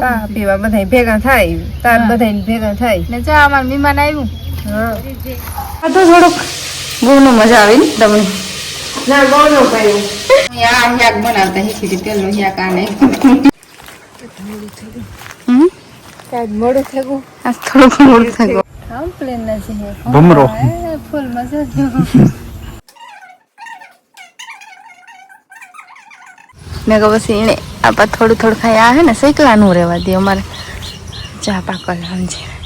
ચા પીવા બધા ભેગા થાય તાર. બધા ભેગા થાય. ને ચા અમાર મહેમાન આવ્યું હા. આ તો થોડુંક બહુ મજા આવી ને તમને. ના બહુ નો કર્યું આ શાક બનાવતા શીખી પેલું શાક આને. હમ? કાંઈ મોડું થયું. આ થોડુંક મોડું થઈ ગયું આમ પ્લેન છે ભમરો. ફૂલ મજા મેં કહું પછી એણે આપા થોડું થોડું ખાઈ આ હે ને સૈકલાનું રહેવા દે અમારે ચા પાકલ સમજે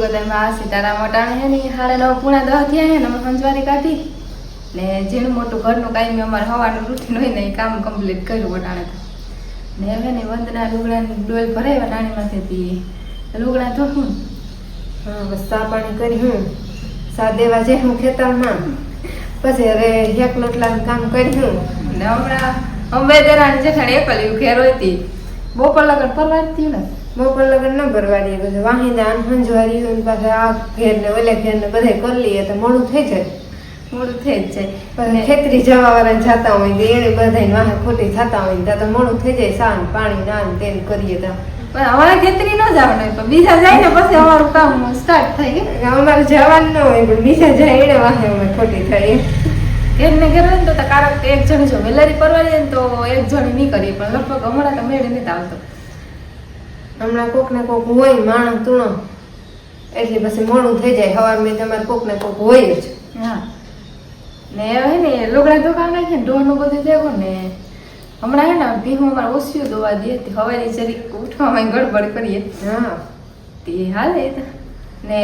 ગોદામાં સીતારામ વટાણે છે ને હાડા નવ પૂણા દહ થયા ને અમે સંજવારી કાઢી. ને જેનું મોટું ઘરનું કાંઈ અમારે હવાનું રૂટીન હોય ને એ કામ કમ્પ્લીટ કર્યું વટાણે તો. ને હવે ને વંદના લુગડા ડોલ ભરાવ્યા નાણીમાંથી લુગડા ધોવું હા? બસ ચા પાણી કરી હું સા દેવા જે હું ખેતરમાં. પછી હવે એક લોટલાનું કામ કર્યું ને હમણાં અંબે દેરાણી જેઠાણી એકલી ઘેર હતી બપોર લગન પરવા જ થયું ને. બપોર લગન ન ભરવાડીએ પછી વાહિંદા હંજવારી હોય પાછા આ ઘેર ને ઓલે ઘેર ને બધે કરી લઈએ તો મોડું થઈ જાય. મોડું થઈ જ જાય. પછી ખેતરી જવા વાળા જતા હોય તો એને બધા વાહે ખોટી થતા હોય ત્યાં તો મોડું થઈ જાય. સાન પાણી નાન તેન કરીએ તો. પણ અમારે ખેતરી ન જવાનું પણ બીજા જાય ને પછી અમારું કામ સ્ટાર્ટ થઈ ગયું અમારે જવાનું ન હોય પણ બીજા જાય એને વાહે અમે ખોટી થઈ એમને ઘેર હોય ને તો કારણ કે એક જણ જો વેલારી ને તો એક જણ નહીં કરીએ. પણ લગભગ હમણાં તો મેળ નથી આવતો. હમણાં કોક ને કોક હોય માણસ તૂણો. એટલે પછી મોડું થઈ જાય. હવાર મેં તમારે કોક ને કોક હોય જ. હા. ને હે ને લોગડા દુકાન નાખે ને ઢોરનું બધું દેખો ને. હમણાં હે ને ભીહું અમારે ઓછું દોવા દે તે હવાની જરીક ઉઠવામાં ગડબડ કરીએ. હા. તે હાલે ને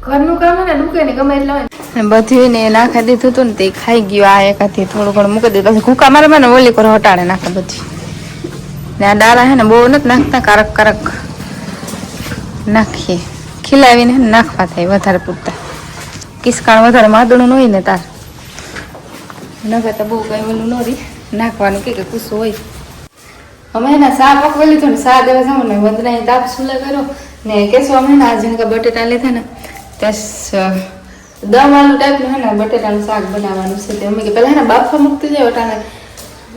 ઘરનું કામ ને ડૂકે ને ગમે એટલે હોય. બધું ને નાખી દીધું હતું ને તે ખાઈ ગયું. આ એકાથી થોડું ઘણું મૂકી દીધું. પછી કુકા મારે મને ઓલી પર હટાડે નાખે બધી ને આ ડાળા હે ને બહુ નથી નાખતા, કારક કારક નાખીએ. ખીલાવીને નાખવા થાય વધારે પૂરતા. કિસકાણ વધારે માદળું ન હોય ને તાર. નગર તો બહુ કઈ ઓલું ન રહી. નાખવાનું કે કુસું હોય. અમે એના સા પકવી લીધું ને સા દેવા જાઉં ને વંદના તાપ સુલે કર્યો. ને કેશો અમે ને આજે બટેટા લીધા ને. ત્યાં દમ વાળું ટાઈપનું હે ને બટેટાનું શાક બનાવવાનું છે. તે અમે કે પેલા એના બાફા મૂકતી જાય વટાણે.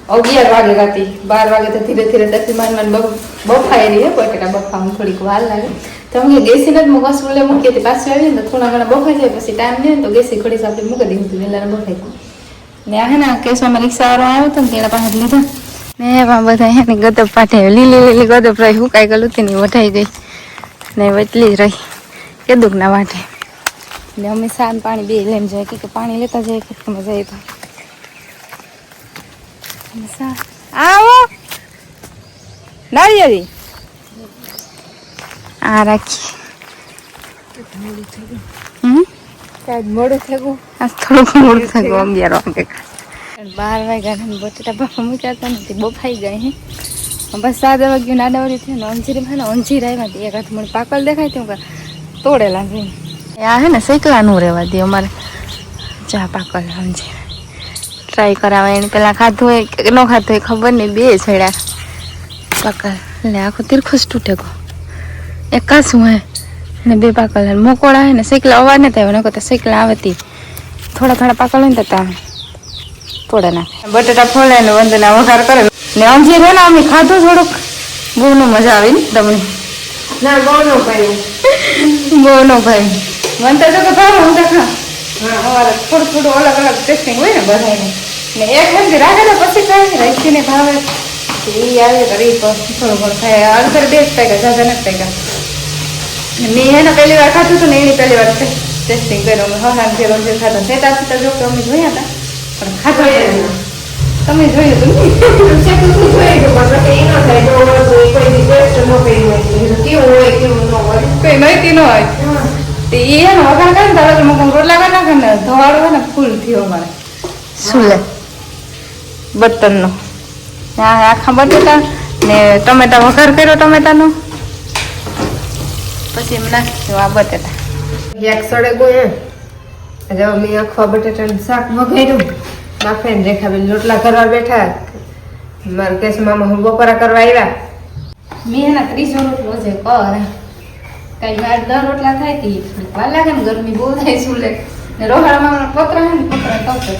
અગિયાર વાગે રાતી બાર વાગે તો ધીરે ધીરે દસી માન માન બફ- બફાઈ રહી હે બટેટા બફામાં થોડીક વાર લાગે. તો અમે ગેસી નથી મૂકવા સુલે મૂકીએ તે પાછું આવીએ તો થોડા ઘણા બફાઈ જાય, પછી ટાઈમ નહીં તો ગેસી ઘડી આપણે મૂકી દીધું હતું વહેલા બફાઈ ને આ હે ને કેસમાં રિક્ષાવાળો આવ્યો હતો ને તેના પાસે લીધા. ને એમાં બધા હે ને ગદબ પાઠે લીલી લીલી ગદબ રહી હુકાઈ ગયેલું હતી ને ઈ વઢાઈ ગઈ. ને વચલી જ રહી. કે ના માટે ને અમે સાન પાણી બે લઈને જાય કે પાણી લેતા જાય તમે જઈએ તો આવો નાળિયેરી આ રાખી મોડું થયું આ થોડુંક મોડું થયું ગયું અગિયાર વાગે બાર વાગ્યા બટેટા બાફા મૂક્યા હતા ને તે બફાઈ હે બસ સાત વાગ્યું નાડાવડી થઈ ને અંજીર ને અંજીર આવ્યા એક હાથ મને પાકલ દેખાય તો તોડેલા છે આ હે ને શેકલાનું રહેવા દે અમારે ચા પાકલ અંજીર ટ્રાય કરાવે. એને પેલા ખાધું હોય કે ન ખાધું હોય ખબર નહીં. બે છેડ્યા પાકલ. એટલે આખું તીરખું જ તૂટે ગો. એક કાસું હે. ને બે પાકલ મોકોળા હે ને સાયકલ અવાજ નથી આવ્યો. નકો તો સાયકલ આવતી. થોડા થોડા પાકલ હોય ને તો તા તોડે નાખે. બટેટા ફોલે ને વંદના વઘાર કરે ને. અંજીર હે ને અમે ખાધું થોડુંક. બહુ નો મજા આવી ને તમને. ના બહુ નો કર્યું બહુ નો ભાઈ. મને તો ભાવ હું તો ખા. થોડું થોડું અલગ અલગ ટેસ્ટિંગ હોય ને બધાને ને એક મંદિર રાખે ને પછી ખાય રાખીને ભાવે. એ આવે તો એ થોડું ઘણું ખાય અડધર બે જ પાક્યા જાજા નથી પાક્યા મેં એને ને પહેલી વાર ખાધું હતું ને એની પહેલી વાર ટેસ્ટિંગ કર્યું. અમે હા જે રોજ ખાતા સેતા સેતા જો કે અમે જોયા હતા. પણ ખાતા. તમે જોયું હતું ને? શેકલું જોઈ ગયું પણ એ ન થાય. તો કોઈ ન હોય. કેવું હોય કેવું ન હોય. કોઈ નહોતી ન હોય. તે એ ને વઘાર કરે ને તારા મકમ રોટલા કરી નાખે ને હોય ને ફૂલ થયો મારે શું સુલે બટનનો. આખા બટેટા ને ટમેટા વઘાર કર્યો ટમેટાનો? પછી એમ નાખીશું આ બટેટા. એક સડે ગયો એટલે અમે આખા બટેટાનું શાક વઘાર્યું. માફે ને રેખાબેન રોટલા કરવા બેઠા. મારા કેસ મામા હું બપોરા કરવા આવ્યા. મેં એના ત્રીસો રોટલો છે કર કઈ વાર દર રોટલા થાય તી વાર લાગે ને ગરમી બહુ થાય શું લે ને રોહાળામાં પતરા હોય ને પતરા છે.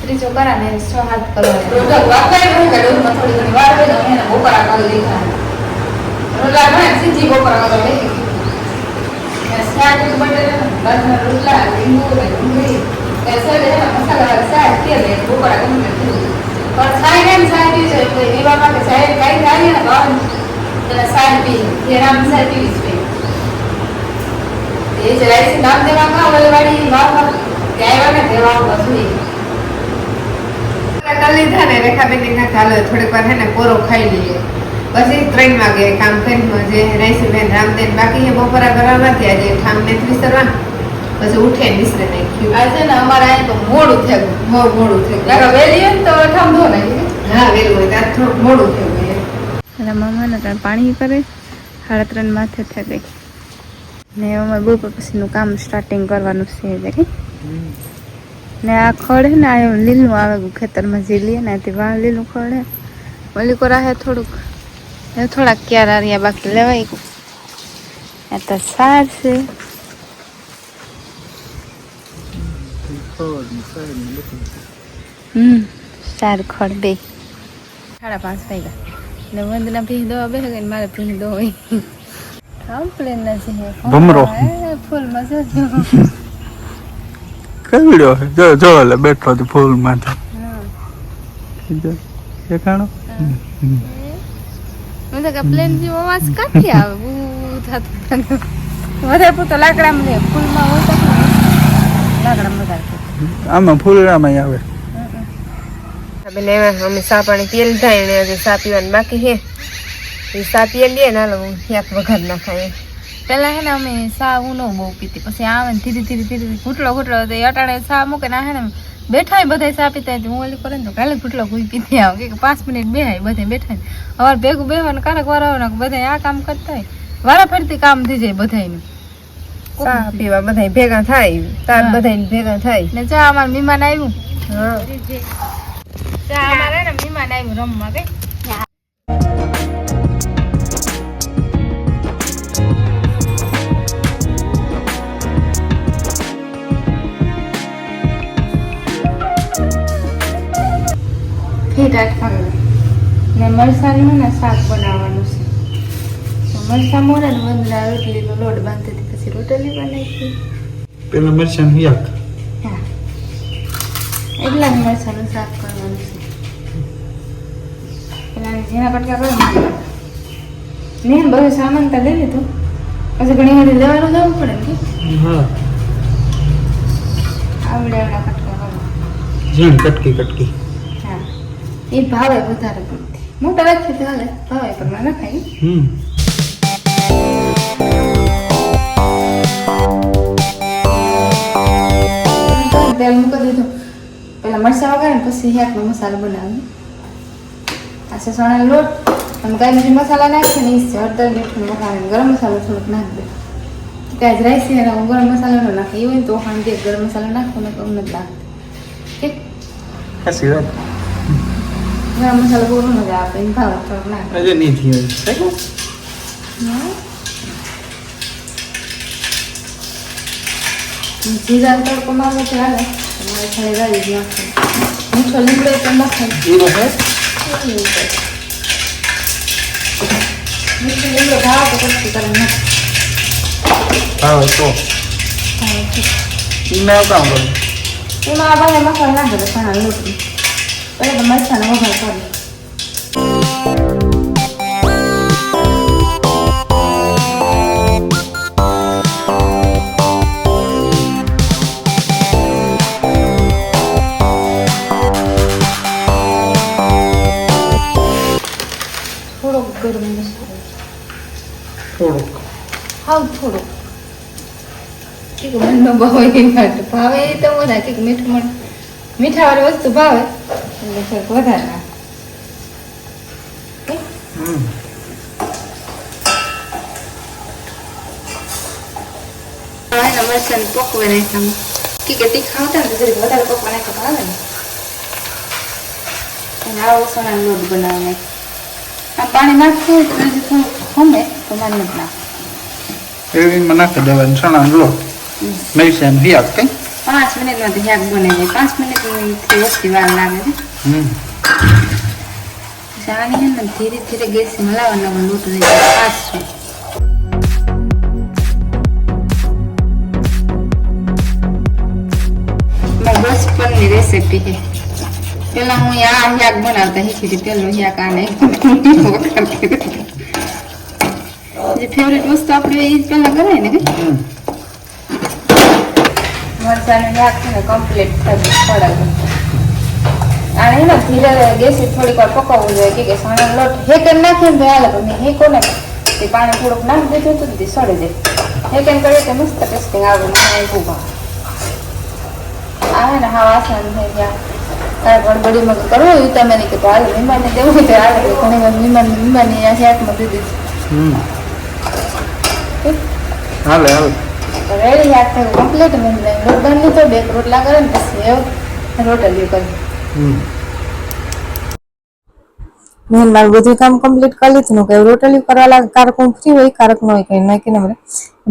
ત્રીજો કરા ને સો હાથ કરવા રોટલા વાપરે કે ડોલમાં થોડી ઘણી વાર હોય તો અમે એના બપોરા કરી લીધા ભાઈ સીધી બોકરા કાલ ગઈ. ને શાક એક બટેટા બાજુના રોટલા, લીંબુ ને ડુંગળી એ સર એના મસાલા શાક કે લે બોકરા તે પણ ને સાઈ પી જાય કોઈ એવા માટે સાઈ કાઈ થાય ને ભાવ એટલે સાઈ પી રામ સાઈ પીવી જ પી એ જરાય નામ દેવા કા વલવાડી વાવ તે આવ્યા ને દેવા બધું કરી લીધા ને રેખાબેન ના ચાલો થોડીક વાર હે ને કોરો ખાઈ લઈએ પછી ત્રણ વાગે કામ કરીને જે રાઈસીબેન રામદેન બાકી એ બપોરા કરવાના ત્યાં જે ઠામને વિસરવા પછી ઉઠે નિસરે નાખ્યું. આજે ને અમારે અહીંયા તો મોડું થયું બહુ મોડું થયું ને તો ઠંડો નાખી હા વેલું હોય ત્યાં થોડુંક મોડું થયું એટલે મામાને ત્યાં પાણી કરે? સાડા ત્રણ માથે થઈ ગઈ. ને અમારે બપોર પછીનું કામ સ્ટાર્ટિંગ કરવાનું છે એટલે ને આ ખડ હે ને આ લીલું આવે ખેતરમાં જે લઈએ ને તે વાળ લીલું ખડ હે. ઓલી કોરા હે થોડુંક એ થોડાક ક્યારે રહ્યા બાકી લેવાય ગયું આ તો સાર છે. હમ સાર ખડ બે. સાડા પાંચ વાગ્યા ને વંદના ભી દવા બે ગઈ મારે ભી દો હોય કમ્પ્લેન નથી હે ભમરો. ફૂલ મજા કવડ્યો છે જો જો એટલે બેઠો તો ફૂલ માથે દેખાણો હું. તો કે પ્લેન જેવો અવાજ કાંથી આવે? બહુ થતું વધારે પૂરતો લાકડામાં લે ફૂલમાં હોય તો લાકડામાં વધારે. આમાં ફૂલડામાં આવે. બેન અમે સા પાણી પીએ લીધા એને સા પીવાનું બાકી છે. એ સા પીએ લઈએ ને હાલો હું એક વઘાર નાખાય. પેલા હે ને અમે સા હું ન બહુ પીતી. પછી આવે ને ધીરે ધીરે ધીરે ઘૂંટલો ઘૂંટલો તો અટાણે સા મૂકે ને હે ને બેઠા બધા સા પીતા હું ઓલી કરે ને તો કાલે ઘૂંટલો કોઈ પીતી આવું. કે પાંચ મિનિટ બેહાય બધા બેઠા ને. હવે ભેગું બેહવાનું કારક વાર આવે ને બધા આ કામ કરતા હોય. વારા ફરતી કામ થઈ જાય બધાનું ચા પીવા બધા ભેગા થાય તાર. બધા ભેગા થાય. ને ચા અમારે મહેમાન આવ્યું. હા. ચા અમારે ને મહેમાન આવ્યું રમવા કે ફીટ ને મરસાનું ને શાક બનાવવાનું છે. તો મરસા મોરા ને વંદના રોટલીનો લોટ બાંધી હતી પછી રોટલી બનાવી પેલા મરચાં યાક હા. એટલા જ મરચાંનું શાક કરવાનું છે. પેલા ઝીણા કટકા કરી ને બધો સામાન તો લઈ લીધો. પછી ઘણી બધી લેવાનું જવું પડે ને હા. આવડે આવડા કટકા કરવા. કટકી કટકી એ ભાવે વધારે પડતી. મોટા રાખી તો હાલે ભાવે પણ ના ખાય. હમ. તેલ મૂકી દીધું. પેલા મરચાં વગાડે પછી હેકનો મસાલો બનાવ્યો. આ છે સોના લોટ. અને કાંઈ મસાલા નાખીએ ને એ હળદર મીઠું વઘારે ગરમ મસાલો થોડોક નાખી દે. કાંઈ રાઈસ છે હું ગરમ મસાલો ન નાખે. એ હોય ને તો ખાંડી ગરમ મસાલો નાખો ને તો અમને જ લાગે ઠીક? ગરમ મસાલો બહુ મજા એને ભાવે થોડોક નાખે આજે નહીં થયું જીરા તડકો મારવો તો હાલે તમારે ખાલી રાઈ જ નાખો મીઠો લીમડો તો નાખે મીઠો લીમડો ભાવ તો કશું કરે ના હા તો ઈમાં કામ કરું એમાં આ બધા મસાલા નાખે તો ઘણા લોટની પહેલાં મરચાંનો વઘાર કરે થોડોક ગરમ મસાલો. થોડુંક. હાવ થોડોક. મનનો ભાવે એ માટે ભાવે તો બધા કંઈક મીઠું મણ મીઠાવાળી વસ્તુ ભાવે એટલે થોડુંક વધારે નાખ. એના મરચાં પકવે નાખ્યા કે કે તીખા વધારે પકવા નાખ્યા પણ આવે ને. અને આવો સોના લોટ બનાવી આ પાણી નાખવું તો હજી થોડું ખમે તો માન નથી મને નાખી દેવાનું લોટ. મેં છે હિયાત કંઈ? પાંચ મિનિટમાં તો શાક બને જાય. પાંચ મિનિટથી ઓછી વાર લાગે છે. આની ને ધીરે ધીરે ગેસ હલાવવાનો લોટ રહી જાય. પાંચ મારી બચપનની રેસીપી છે. પેલા હું આ શાક બનાવતા શીખી હતી. પેલું શાક આને જે ફેવરેટ વસ્તુ આપણે એ જ પેલા કરાય ને હમ. મરચાંનું નાખીને કમ્પ્લીટ થઈ પડાવ્યું આને ને ધીરે ગેસે થોડીક વાર પકાવવું જોઈએ કે સાણનો લોટ હેકેન નાખીને તો હાલે પણ મેં હેકો ને તે પાણી થોડુંક નાખી દીધું હતું ને તે સડી જાય. હેકેન કરીએ તો મસ્ત ટેસ્ટિંગ આવે મને આવ્યું ભાવ. આવે ને હા વાસણ થઈ ગયા તારે ગડબડીમાં કરવું હોય તમે નહીં કે તો હાલે મહેમાનને દેવું હોય તો હાલે ઘણી વાર મહેમાન મહેમાનની શાકમાં દીધી. હમ. હાલે. રેડી શાક થયું કમ્પ્લીટ મેં લોટ તો બે રોટલા કરે ને પછી એવું રોટલી કરી. મેં મારું બધું કામ કમ્પ્લીટ કરી લીધું કે રોટલી કરવા લાગે કારક હું ફ્રી હોય કારક ન હોય કઈ નાખીને મને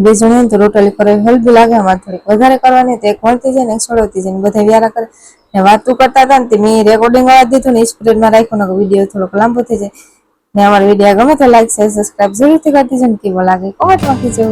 બે જણ તો રોટલી કરે હલબી લાગે અમારે થોડીક વધારે કરવાની તો એક વણતી જાય ને એક છોડવતી જાય ને બધા વ્યારા કરે. ને વાતું કરતા હતા ને તે મેં રેકોર્ડિંગ વાળા દીધું ને સ્પ્રેડમાં રાખ્યું ને વીડિયો થોડોક લાંબો થઈ જાય. ને અમારો વીડિયો ગમે તો લાઈક શેર સબસ્ક્રાઈબ જરૂરથી કરી દેજો ને કેવો લાગે કોમેન્ટમાં કીજો